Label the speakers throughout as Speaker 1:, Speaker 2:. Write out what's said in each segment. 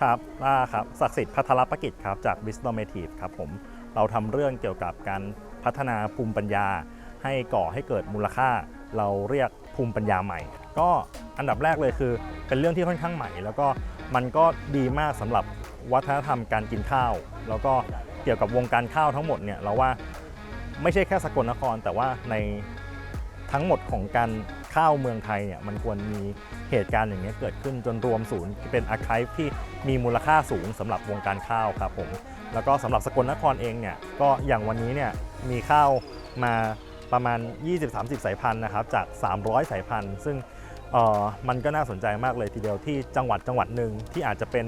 Speaker 1: ครับล่าครับศักดิ์สิทธิ์พัทรประกิจครับจาก Wisdomative ครับผมเราทำเรื่องเกี่ยวกับการพัฒนาภูมิปัญญา ให้ก่อให้เกิดมูลค่า เราเรียกภูมิปัญญาใหม่ ก็อันดับแรกเลยคือ เป็นเรื่องที่ค่อนข้างใหม่ แล้วก็มันก็ดีมากสำหรับวัฒนธรรมการกินข้าว แล้วก็เกี่ยวกับวงการข้าวทั้งหมดเนี่ยเราว่าไม่ใช่แค่สกลนคร แต่ว่าในทั้งหมดของการ ข้าวเมืองไทยเนี่ยมันควรมีเหตุการณ์อย่างนี้เกิดขึ้นจนรวมศูนย์เป็นอาคายที่มีมูลค่าสูงสำหรับวงการข้าวครับผมแล้วก็สำหรับสกลนครเองเนี่ยก็อย่างวันนี้เนี่ยมีข้าวมาประมาณ 20-30 สายพันธุ์นะครับจาก 300 สายพันธุ์ ซึ่งเออมันก็น่าสนใจมากเลยทีเดียวที่จังหวัดจังหวัดหนึ่งที่อาจจะเป็น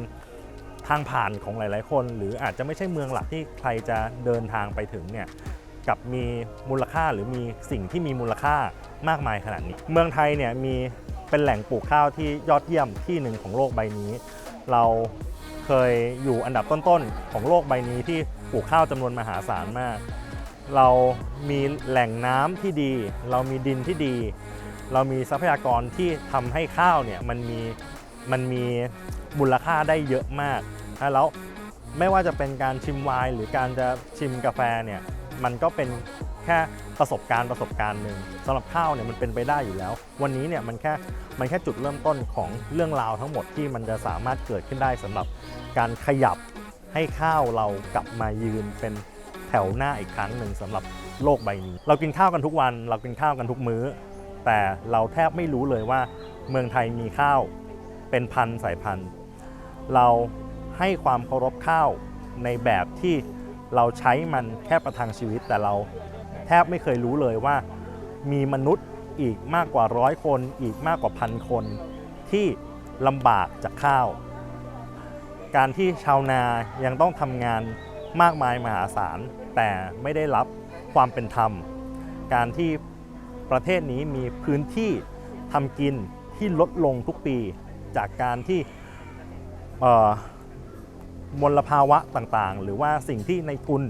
Speaker 1: ทางผ่านของหลาย ๆ คน หรืออาจจะไม่ใช่เมืองหลักที่ใครจะเดินทางไปถึงเนี่ย กับมีมูลค่าหรือมีสิ่งที่มีมูลค่ามากมายขนาดนี้ เมืองไทยเนี่ยมีเป็นแหล่งปลูกข้าวที่ยอดเยี่ยมที่หนึ่งของโลกใบนี้ เราเคยอยู่อันดับต้นๆของโลกใบนี้ที่ปลูกข้าวจำนวนมหาศาลมาก เรามีแหล่งน้ำที่ดี เรามีดินที่ดี เรามีทรัพยากรที่ทำให้ข้าวเนี่ยมันมีมันมีมูลค่าได้เยอะมาก แล้วไม่ว่าจะเป็นการชิมไวน์หรือการจะชิมกาแฟเนี่ย มันก็เป็นแค่ประสบการณ์ประสบการณ์หนึ่งสำหรับข้าวเนี่ยมันเป็นไปได้อยู่แล้ว วันนี้เนี่ยมันแค่มันแค่จุดเริ่มต้นของเรื่องราวทั้งหมดที่มันจะสามารถเกิดขึ้นได้สำหรับการขยับให้ข้าวเรากลับมายืนเป็นแถวหน้าอีกครั้งหนึ่งสำหรับโลกใบนี้ เรากินข้าวกันทุกวัน เรากินข้าวกันทุกมื้อ แต่เราแทบไม่รู้เลยว่าเมืองไทยมีข้าวเป็นพันสายพันธุ์ เราให้ความเคารพข้าวในแบบที่ เราใช้มันแค่ประทังชีวิตแต่เราแทบไม่เคยรู้เลยว่า มีมนุษย์อีกมากกว่าร้อยคน อีกมากกว่าพันคน ที่ลำบากจากข้าว การที่ชาวนายังต้องทำงานมากมายมหาศาล แต่ไม่ได้รับความเป็นธรรม การที่ประเทศนี้มีพื้นที่ทำกินที่ลดลงทุกปีจากการที่ มลภาวะต่างๆ หรือว่าสิ่งที่ในทุน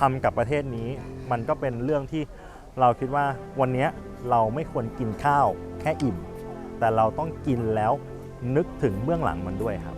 Speaker 1: ทำกับประเทศนี้ มันก็เป็นเรื่องที่เราคิดว่าวันนี้เราไม่ควรกินข้าวแค่อิ่ม แต่เราต้องกินแล้วนึกถึงเบื้องหลังมันด้วยครับ